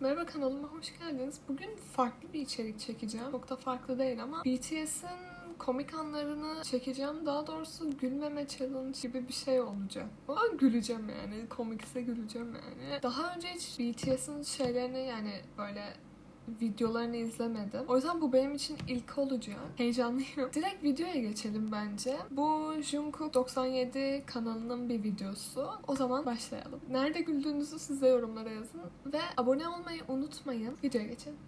Merhaba kanalıma hoş geldiniz. Bugün farklı bir içerik çekeceğim. Çok da farklı değil ama BTS'in komik anlarını çekeceğim. Daha doğrusu gülmeme challenge gibi bir şey olacak. Ama güleceğim yani. Komikse güleceğim yani. Daha önce hiç BTS'in şeylerini yani böyle videolarını izlemedim. O yüzden bu benim için ilk olacak. Heyecanlıyım. Direkt videoya geçelim bence. Bu Jungkook 97 kanalının bir videosu. O zaman başlayalım. Nerede güldüğünüzü size yorumlara yazın. Ve abone olmayı unutmayın. Videoya geçelim.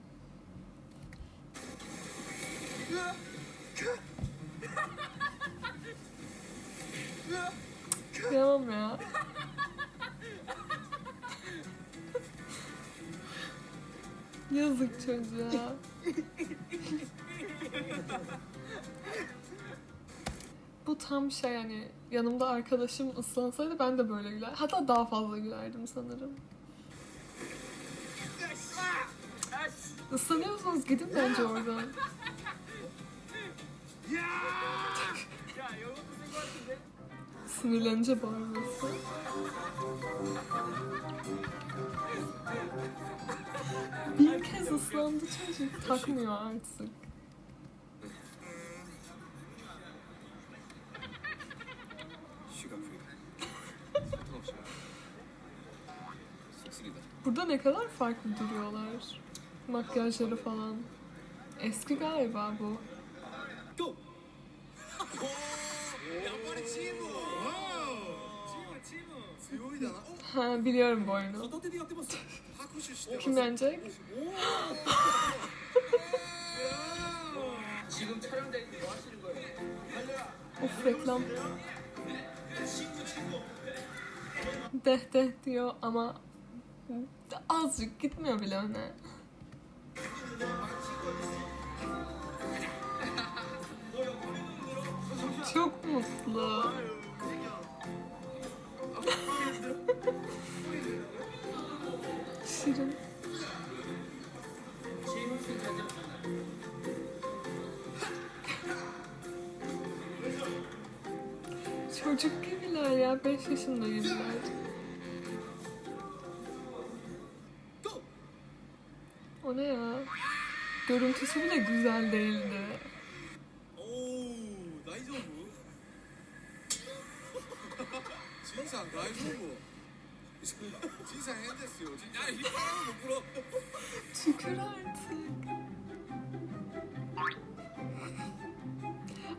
Kıyamam ya. Yazık çocuğa. Bu tam şey yani yanımda arkadaşım ıslansaydı ben de böyle güler. Hatta daha fazla gülerdim sanırım. Islanıyorsanız gidin bence oradan. Sinirlenince bağırması. Bir kez ıslandı çocuk. Takmıyor artık. Burada ne kadar farklı duruyorlar. Makyajları falan. Eski galiba bu. Go! Ha, biliyorum bu oyunu. Kim yenecek? of reklam. Deh deh diyor ama azıcık gitmiyor bile öne. Çok mutlu. Şirin. Çocuk gibiler ya. 5 yaşında gibiler. 고! O ne ya? Görüntüsü bile güzel değildi. 천상 나의 누구? 진상 핸드스요. 야, 이 사람은 못 불어. Tükür artık.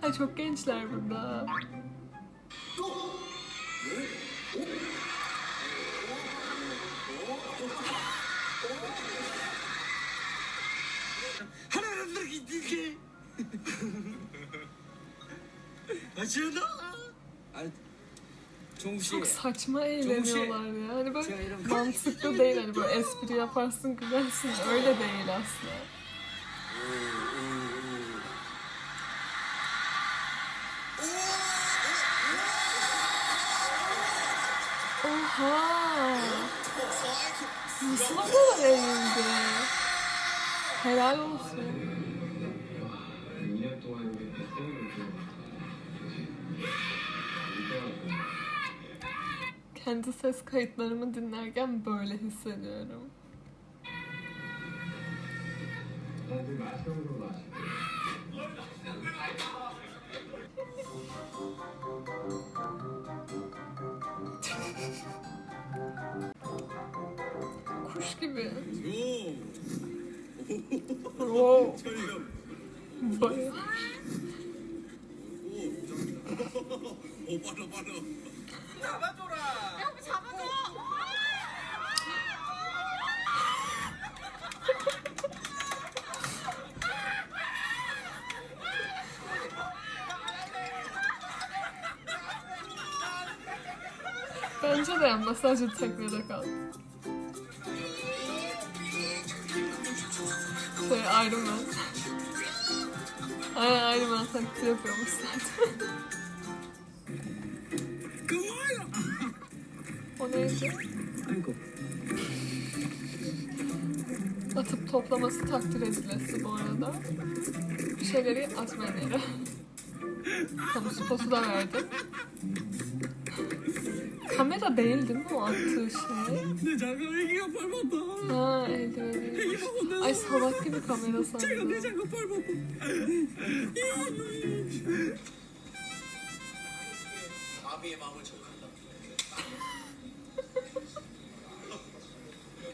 Ay çok gençler burada. 하나라도 이렇게. 아, 지은아? Çok saçma eğleniyorlar ya. Hani böyle mantıklı değil. Hani böyle espri yaparsın gülersin. Öyle değil aslında. Oha! Nasıl bu kadar eğlendi? Helal olsun. kendi ses kayıtlarımı dinlerken böyle hissediyorum. Kuş gibi. wow. Bayağı. Başına dayanmaz sadece teknede kaldı. Şey Iron Man. Aynen Iron Man taklidi yapıyormuş zaten. o neydi? Atıp toplaması takdir edilesi bu arada. Bir şeyleri atmayanları. Tam spotu da verdim. 카메라 내일도 뭐안 드시네? 근데 잠깐 애기가 밟았다. 아, 애들. 아이, 사바퀴비 카메라 사. 제가 내 장갑 밟았다. 아비의 마음을 적한다.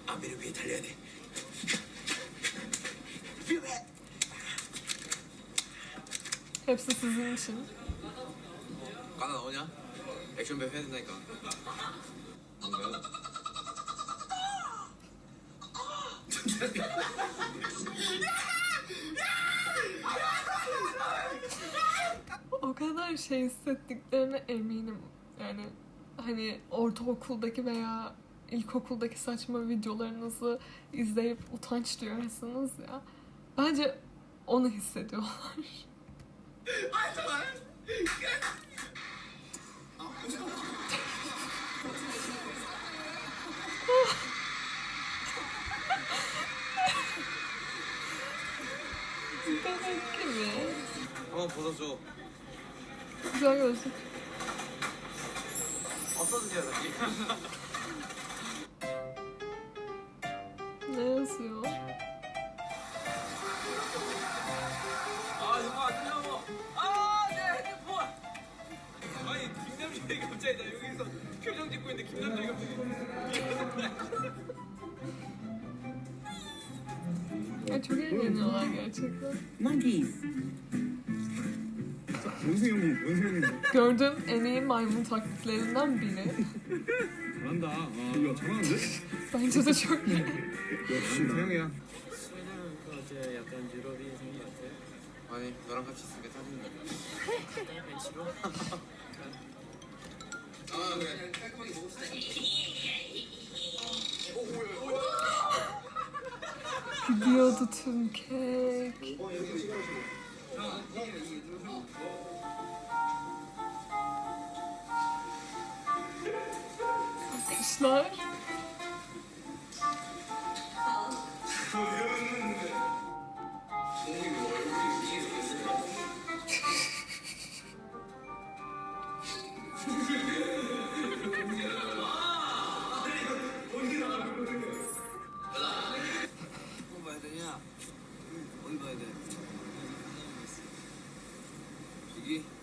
아비를 위해 달려야 돼. 앱스 스승신. 가나 나오냐? 액션 배우 해야 된다니까. O kadar şey hissettiklerine eminim. Yani hani ortaokuldaki veya ilkokuldaki saçma videolarınızı izleyip utanç duyuyorsunuz ya. Bence onu hissediyorlar. Güzel gözlük. 벗어주세요, 다시. Ne yazıyor? 아, 정말 안 나와. 아, 내 핸드폰. 아니, 김남준이 갑자기 나 여기서 표정 짓고 있는데 김남준이 갑자기. Ya çok eğleniyorlar gerçekten. Monkeys. 원수 형님, 원수 형님 Gördüğüm en iyi maymun taklitlerinden biri. 잘한다. 아, 야 잘하는데? Bence de çok iyi. 역시 태영이야. 어제 약간 유럽이 생긴 것 같아요. 아니, 너랑 같이 있으니까 짜증나. 약간 싫어? 아, 그래. 깔끔하게 먹읍시다. Gidiyordu tüm kek. Kışlar. 뭐? 어디?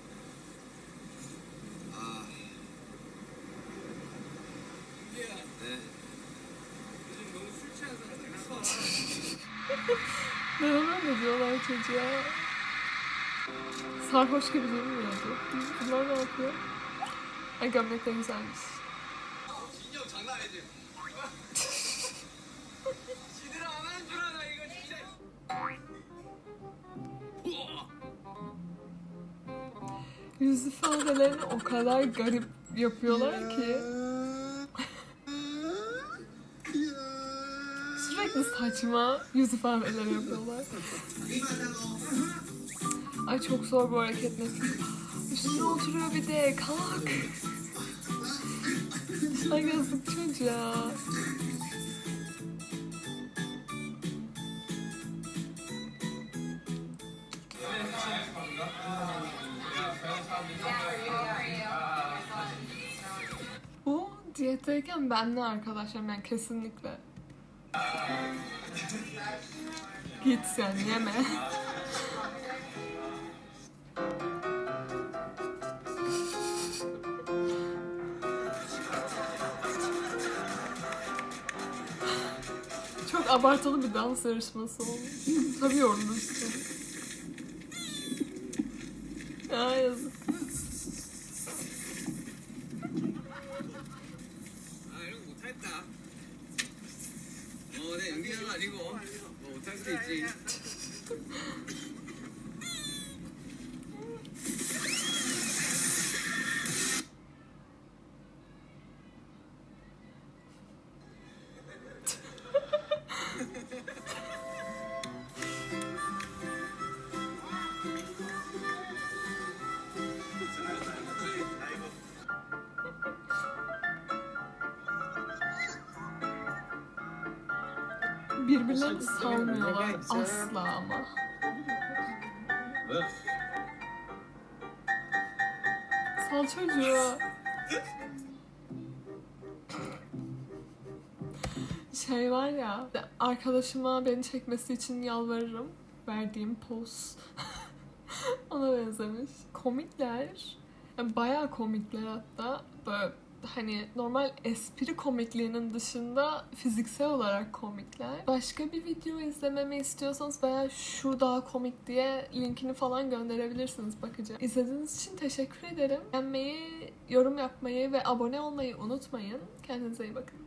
çocuğa sarhoş gibi durmuyordu. Bunlar ne yapıyor? Ay gömlekler güzelmiş. Yüz ifadelerini o kadar garip yapıyorlar ki. Saçma yüz ifadeleri yapıyorlar. Ay çok zor bu hareket. Üstüne oturuyor bir de kalk. Ay yazık çocuğa. Bu diyetteyken benle arkadaşlarım yani kesinlikle. Git sen yeme. Çok abartılı bir dans yarışması oldu. Tabii yorulursun. Ya yazık. 아이 birbirlerini salmıyorlar asla ama. Sal çocuğu. şey var ya, arkadaşıma beni çekmesi için yalvarırım. Verdiğim poz. Ona benzemiş. Komikler. Yani bayağı komikler hatta. Böyle hani normal espri komikliğinin dışında fiziksel olarak komikler. Başka bir video izlememi istiyorsanız veya şu daha komik diye linkini falan gönderebilirsiniz bakacağım. İzlediğiniz için teşekkür ederim. Beğenmeyi, yorum yapmayı ve abone olmayı unutmayın. Kendinize iyi bakın.